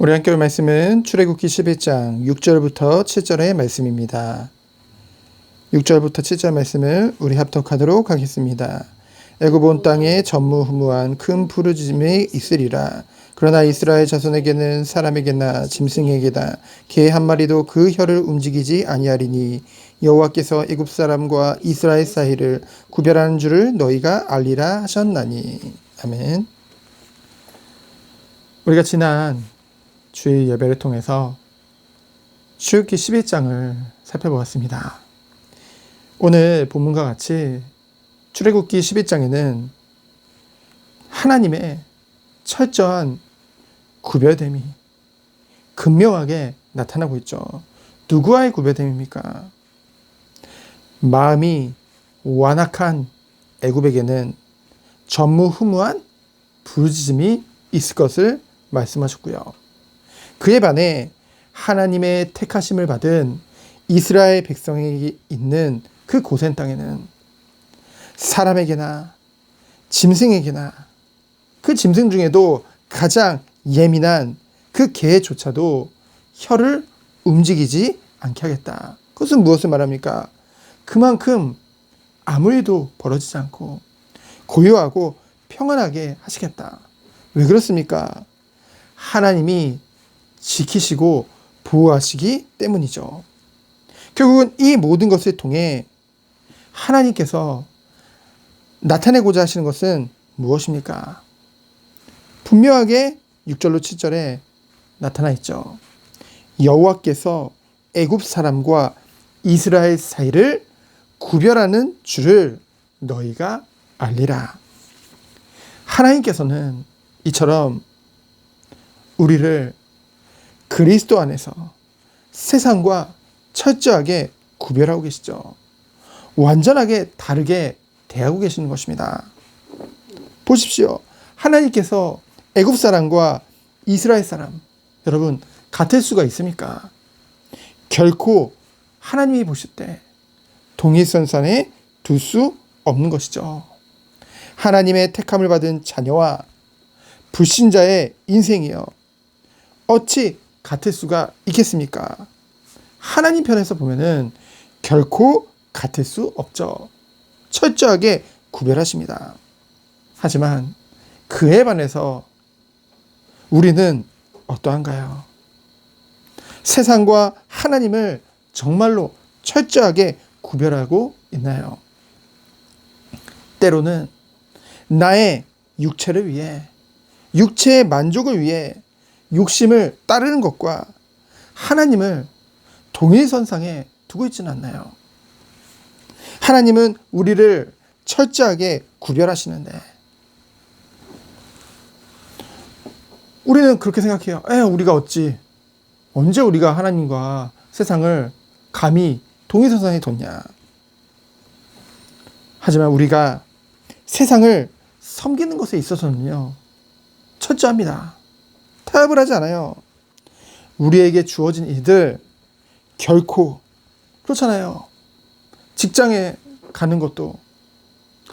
우리 함께 볼 말씀은 출애굽기 11장 6절부터 7절의 말씀입니다. 6절부터 7절 말씀을 우리 합독하도록 하겠습니다. 애굽 온 땅에 전무후무한 큰 부르짖음이 있으리라. 그러나 이스라엘 자손에게는 사람에게나 짐승에게나 개 한 마리도 그 혀를 움직이지 아니하리니 여호와께서 애굽 사람과 이스라엘 사이를 구별하는 줄을 너희가 알리라 하셨나니. 아멘. 우리가 지난 주일 예배를 통해서 출애굽기 11장을 살펴보았습니다. 오늘 본문과 같이 출애굽기 11장에는 하나님의 철저한 구별됨이 극명하게 나타나고 있죠. 누구와의 구별됨입니까? 마음이 완악한 애굽에게는 전무후무한 부르짖음이 있을 것을 말씀하셨고요. 그에 반해 하나님의 택하심을 받은 이스라엘 백성이 있는 그 고센 땅에는 사람에게나 짐승에게나 그 짐승 중에도 가장 예민한 그 개조차도 혀를 움직이지 않게 하겠다. 그것은 무엇을 말합니까? 그만큼 아무 일도 벌어지지 않고 고요하고 평안하게 하시겠다. 왜 그렇습니까? 하나님이 지키시고 보호하시기 때문이죠. 결국은 이 모든 것을 통해 하나님께서 나타내고자 하시는 것은 무엇입니까? 분명하게 6절로 7절에 나타나 있죠. 여호와께서 애굽 사람과 이스라엘 사이를 구별하는 줄을 너희가 알리라. 하나님께서는 이처럼 우리를 그리스도 안에서 세상과 철저하게 구별하고 계시죠. 완전하게 다르게 대하고 계시는 것입니다. 보십시오. 하나님께서 애굽 사람과 이스라엘 사람 여러분 같을 수가 있습니까? 결코 하나님이 보실 때 동일선상에 둘 수 없는 것이죠. 하나님의 택함을 받은 자녀와 불신자의 인생이요. 어찌 같을 수가 있겠습니까? 하나님 편에서 보면은 결코 같을 수 없죠. 철저하게 구별하십니다. 하지만 그에 반해서 우리는 어떠한가요? 세상과 하나님을 정말로 철저하게 구별하고 있나요? 때로는 나의 육체를 위해, 육체의 만족을 위해 욕심을 따르는 것과 하나님을 동일선상에 두고 있지는 않나요? 하나님은 우리를 철저하게 구별하시는데 우리는 그렇게 생각해요. 에, 우리가 어찌 언제 우리가 하나님과 세상을 감히 동일선상에 뒀냐? 하지만 우리가 세상을 섬기는 것에 있어서는요, 철저합니다. 타협을 하지 않아요. 우리에게 주어진 일들 결코 그렇잖아요. 직장에 가는 것도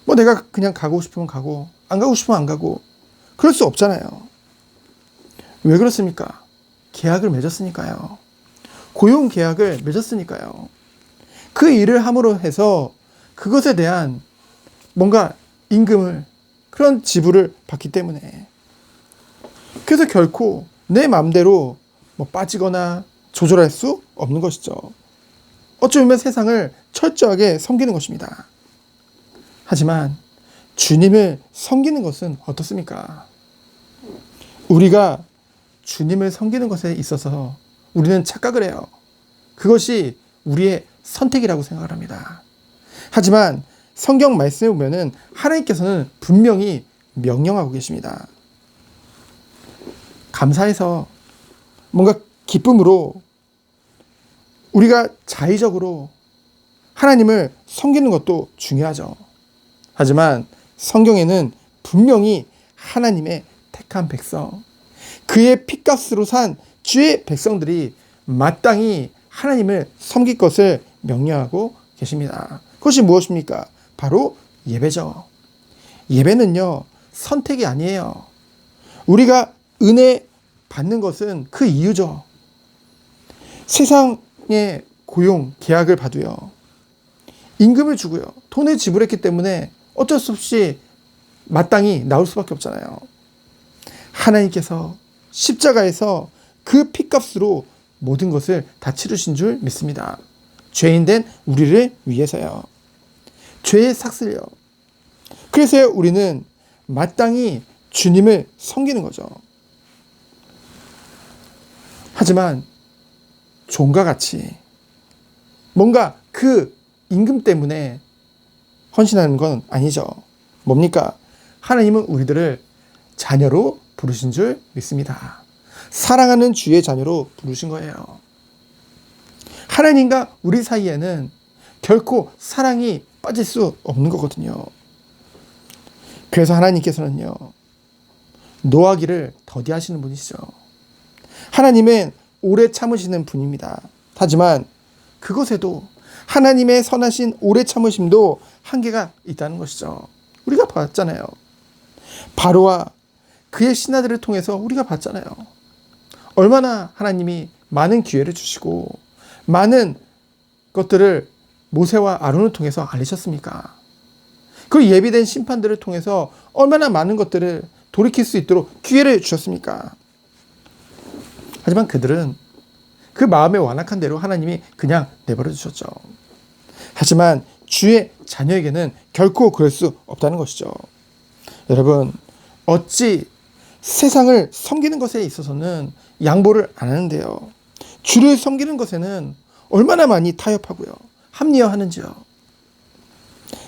뭐 내가 그냥 가고 싶으면 가고 안 가고 싶으면 안 가고 그럴 수 없잖아요. 왜 그렇습니까? 계약을 맺었으니까요. 고용 계약을 맺었으니까요. 그 일을 함으로 해서 그것에 대한 뭔가 임금을 그런 지불을 받기 때문에 그래서 결코 내 마음대로 뭐 빠지거나 조절할 수 없는 것이죠. 어쩌면 세상을 철저하게 섬기는 것입니다. 하지만 주님을 섬기는 것은 어떻습니까? 우리가 주님을 섬기는 것에 있어서 우리는 착각을 해요. 그것이 우리의 선택이라고 생각을 합니다. 하지만 성경 말씀에 보면은 하나님께서는 분명히 명령하고 계십니다. 감사해서 뭔가 기쁨으로 우리가 자의적으로 하나님을 섬기는 것도 중요하죠. 하지만 성경에는 분명히 하나님의 택한 백성, 그의 피값으로 산 주의 백성들이 마땅히 하나님을 섬길 것을 명령하고 계십니다. 그것이 무엇입니까? 바로 예배죠. 예배는요, 선택이 아니에요. 우리가 은혜 받는 것은 그 이유죠. 세상의 고용, 계약을 봐도요. 임금을 주고요. 돈을 지불했기 때문에 어쩔 수 없이 마땅히 나올 수밖에 없잖아요. 하나님께서 십자가에서 그 피값으로 모든 것을 다 치르신 줄 믿습니다. 죄인 된 우리를 위해서요. 죄의 삭슬요. 그래서 우리는 마땅히 주님을 섬기는 거죠. 하지만 종과 같이 뭔가 그 임금 때문에 헌신하는 건 아니죠. 뭡니까? 하나님은 우리들을 자녀로 부르신 줄 믿습니다. 사랑하는 주의 자녀로 부르신 거예요. 하나님과 우리 사이에는 결코 사랑이 빠질 수 없는 거거든요. 그래서 하나님께서는요, 노하기를 더디하시는 분이시죠. 하나님은 오래 참으시는 분입니다. 하지만 그것에도 하나님의 선하신 오래 참으심도 한계가 있다는 것이죠. 우리가 봤잖아요. 바로와 그의 신하들을 통해서 우리가 봤잖아요. 얼마나 하나님이 많은 기회를 주시고 많은 것들을 모세와 아론을 통해서 알리셨습니까? 그 예비된 심판들을 통해서 얼마나 많은 것들을 돌이킬 수 있도록 기회를 주셨습니까? 하지만 그들은 그 마음에 완악한 대로 하나님이 그냥 내버려 두셨죠. 하지만 주의 자녀에게는 결코 그럴 수 없다는 것이죠. 여러분, 어찌 세상을 섬기는 것에 있어서는 양보를 안 하는데요. 주를 섬기는 것에는 얼마나 많이 타협하고요. 합리화하는지요.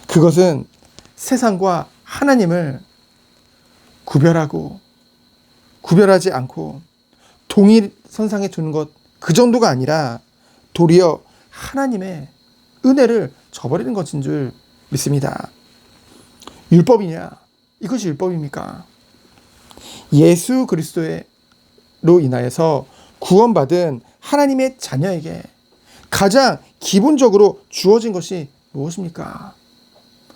그것은 세상과 하나님을 구별하고 구별하지 않고 동일 선상에 두는 것 그 정도가 아니라 도리어 하나님의 은혜를 저버리는 것인 줄 믿습니다. 율법이냐? 이것이 율법입니까? 예수 그리스도로 인하여서 구원받은 하나님의 자녀에게 가장 기본적으로 주어진 것이 무엇입니까?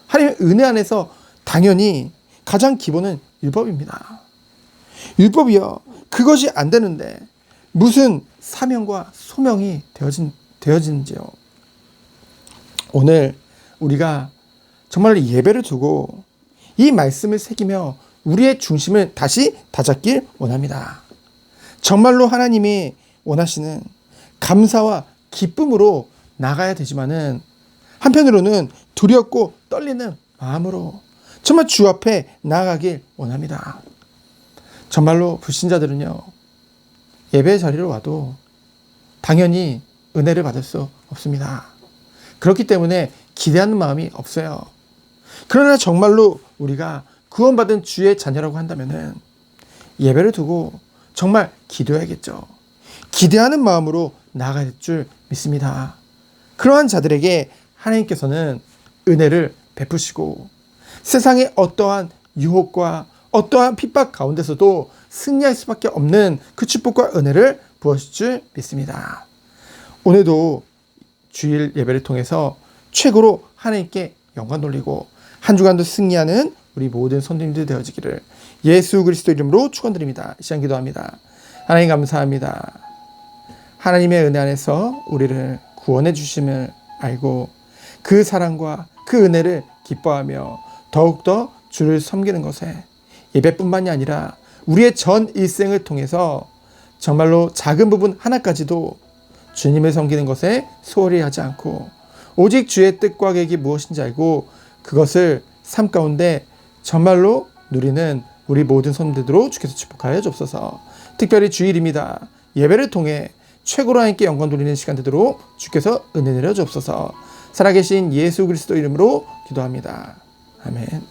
하나님의 은혜 안에서 당연히 가장 기본은 율법입니다. 율법이요. 그것이 안 되는데 무슨 사명과 소명이 되어진, 되어지는지요. 오늘 우리가 정말 예배를 두고 이 말씀을 새기며 우리의 중심을 다시 다잡길 원합니다. 정말로 하나님이 원하시는 감사와 기쁨으로 나가야 되지만은 한편으로는 두렵고 떨리는 마음으로 정말 주 앞에 나아가길 원합니다. 정말로 불신자들은요, 예배 자리로 와도 당연히 은혜를 받을 수 없습니다. 그렇기 때문에 기대하는 마음이 없어요. 그러나 정말로 우리가 구원받은 주의 자녀라고 한다면은 예배를 두고 정말 기도해야겠죠. 기대하는 마음으로 나아갈 줄 믿습니다. 그러한 자들에게 하나님께서는 은혜를 베푸시고 세상의 어떠한 유혹과 어떠한 핍박 가운데서도 승리할 수밖에 없는 그 축복과 은혜를 부어줄 줄 믿습니다. 오늘도 주일 예배를 통해서 최고로 하나님께 영광 돌리고 한 주간도 승리하는 우리 모든 선생님들 되어지기를 예수 그리스도 이름으로 축원드립니다. 시간 기도합니다. 하나님 감사합니다. 하나님의 은혜 안에서 우리를 구원해 주심을 알고 그 사랑과 그 은혜를 기뻐하며 더욱더 주를 섬기는 것에 예배뿐만이 아니라 우리의 전 일생을 통해서 정말로 작은 부분 하나까지도 주님을 섬기는 것에 소홀히 하지 않고 오직 주의 뜻과 계획이 무엇인지 알고 그것을 삶 가운데 정말로 누리는 우리 모든 손들로 주께서 축복하여 주옵소서. 특별히 주일입니다. 예배를 통해 최고로 하나님께 영광 돌리는 시간 되도록 주께서 은혜 내려 주옵소서. 살아계신 예수 그리스도 이름으로 기도합니다. 아멘.